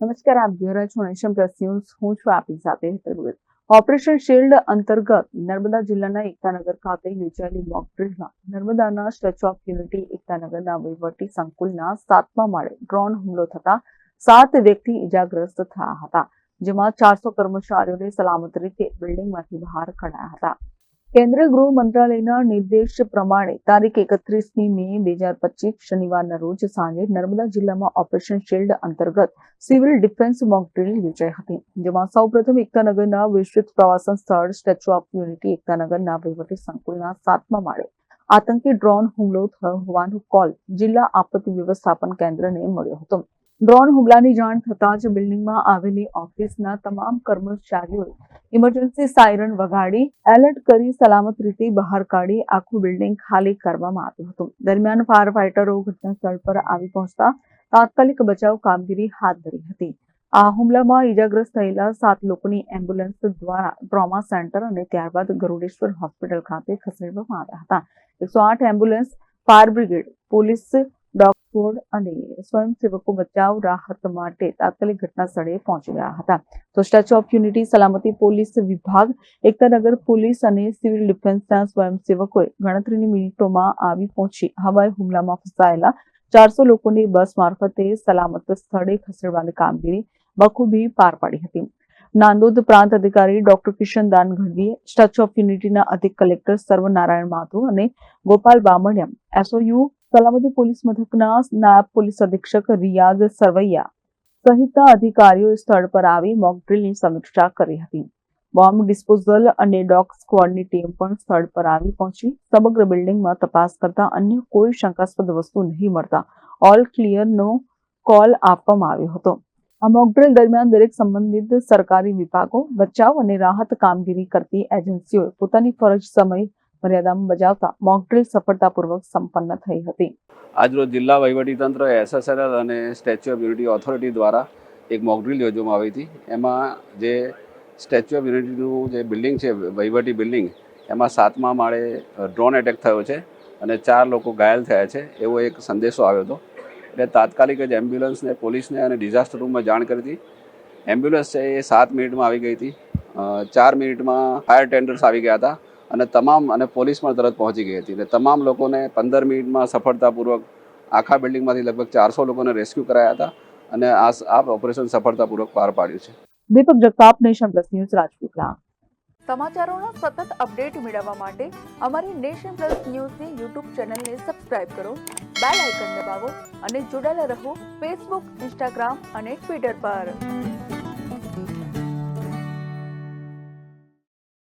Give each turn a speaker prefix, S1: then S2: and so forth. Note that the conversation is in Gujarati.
S1: નમસ્કાર, આપ જોઈ રહ્યા છો નેશન પ્લસ હું છું આપની સાથે હેતલ ઓપરેશન શિલ્ડ અંતર્ગત નર્મદા જિલ્લાના એકતાનગર ખાતે યોજાયેલી મોક ડ્રિલમાં નર્મદાના સ્ટેચ્યુ ઓફ યુનિટી, એકતાનગરના વહીવટી સંકુલના સાતમા માળે ડ્રોન હુમલો થતા સાત વ્યક્તિ ઇજાગ્રસ્ત થયા હતા, જેમાં ચારસો કર્મચારીઓને સલામત રીતે બિલ્ડિંગમાંથી બહાર કઢાયા હતા. કેન્દ્રીય ગૃહ મંત્રાલયના નિર્દેશ પ્રમાણે તારીખ એકત્રીસમી મે બે હજાર પચીસ શનિવારના રોજ સાંજે નર્મદા જિલ્લામાં ઓપરેશન શિલ્ડ અંતર્ગત સિવિલ ડિફેન્સ મોક ડ્રીલ યોજાઈ હતી, જેમાં સૌપ્રથમ એકતાનગરના વિસ્તૃત પ્રવાસન સ્થળ, સ્ટેચ્યુ ઓફ યુનિટી એકતાનગરના વહીવટી સંકુલના સાતમા માળે. આતંકી ડ્રોન હુમલો થયો હોવાનો કોલ જિલ્લા આપત્તિ વ્યવસ્થાપન કેન્દ્રને મળ્યો હતો. ડ્રોન હુમલાની જાણ થતાં જ બિલ્ડિંગમાં આવેલી ઓફિસના તમામ કર્મચારીઓએ ઇમરજન્સી સાયરન વગાડી, એલર્ટ કરી સલામત રીતે બહાર કાઢી આખું બિલ્ડિંગ ખાલી કરવામાં આવ્યું હતું. દરમિયાન ફાયર ફાઇટરો ઘટના સ્થળ પર આવી પહોંચતા તાત્કાલિક બચાવ કામગીરી હાથ ધરી હતી. આ હુમલામાં ઈજાગ્રસ્ત થયેલા સાત લોકોની એમ્બ્યુલન્સ દ્વારા ટ્રોમા સેન્ટર અને ત્યારબાદ ગરુડેશ્વર હોસ્પિટલ ખાતે ખસેડવામાં આવ્યા હતા. એકસો આઠ ambulance, fire brigade, police dog અને સ્વયંસેવકો બચાવ રાહત માટે તાત્કાલિક ઘટના સ્થળે પહોંચી ગયા હતા. તો સ્ટેચ્યુ ઓફ યુનિટી, સલામતી પોલીસ વિભાગ એકતાનગર પોલીસ અને સિવિલ ડિફેન્સના સ્વયંસેવકોએ ગણતરીની મિનિટોમાં આવી પહોંચી હવાઈ હુમલામાં ફસાયેલા ચારસો લોકોની બસ મારફતે સલામત સ્થળે ખસેડવાની કામગીરી બખૂબી પાર પાડી હતી. નાંદોદ પ્રાંત અધિકારી ડોક્ટર કિશન દાન ગઢવીએ સ્ટેચ્યુ ઓફ યુનિટીના અધિક કલેક્ટર સર્વનારાયણ માથુર અને ગોપાલ બામણિયા, એસઓયુ સલામતી પોલીસ મથકના નાયબ પોલીસ અધિક્ષક રિયાઝ સરવૈયા સહિતના અધિકારીઓ સ્થળ પર આવી મોક ડ્રીલની સમીક્ષા કરી હતી બોમ્બ ડિસ્પોઝલ અને ડોગ સ્ક્વોડની ટીમ પણ સ્થળ પર આવી પહોંચી સમગ્ર બિલ્ડિંગમાં તપાસ કરતા અન્ય કોઈ શંકાસ્પદ વસ્તુ નહીં મળતા ઓલ ક્લિયરનો કોલ આપવામાં આવ્યો હતો આ મોક ડ્રીલ દરમિયાન દરેક સંબંધિત સરકારી વિભાગો, બચાવ અને રાહત કામગીરી કરતી એજન્સીઓએ પોતાની ફરજ સમય મર્યાદામાં બજાવતા મોકડ્રીલ સફળતાપૂર્વક સંપન્ન થઈ હતી.
S2: આજરોજ જિલ્લા વહીવટીતંત્ર એસએસએલ અને સ્ટેચ્યુ ઓફ યુનિટી ઓથોરિટી દ્વારા એક મોકડ્રીલ યોજવામાં આવી હતી. એમાં જે સ્ટેચ્યુ ઓફ યુનિટીનું જે બિલ્ડિંગ છે, વહીવટી બિલ્ડિંગ એમાં સાતમા માળે ડ્રોન એટેક થયો છે અને ચાર લોકો ઘાયલ થયા છે, એવો એક સંદેશો આવ્યો હતો. એટલે તાત્કાલિક જ એમ્બ્યુલન્સને પોલીસને અને ડિઝાસ્ટર રૂમમાં જાણ કરી હતી. એમ્બ્યુલન્સ છે એ સાત મિનિટમાં આવી ગઈ હતી. ચાર મિનિટમાં ફાયર ટેન્ડર્સ આવી ગયા હતા. અને તમામ અને પોલીસ પણ તરત પહોંચી ગઈ હતી. અને તમામ લોકોને પંદર મિનિટમાં સફળતાપૂર્વક આખા બિલ્ડિંગમાંથી લગભગ ચારસો લોકોને રેસ્ક્યુ કરાયા હતા અને આ આ ઓપરેશન સફળતાપૂર્વક પાર પાડ્યું છે.
S1: Deepak Jagtap Nation plus news Rajpipla
S3: સમાચારોના સતત અપડેટ મેળવવા માટે અમારી નેશન પ્લસ ન્યૂઝની યુટ્યુબ ચેનલને સબસ્ક્રાઇબ કરો બેલ આઇકન દબાવો અને જોડાયેલા રહો ફેસબુક ઇન્સ્ટાગ્રામ અને ટ્વિટર પર.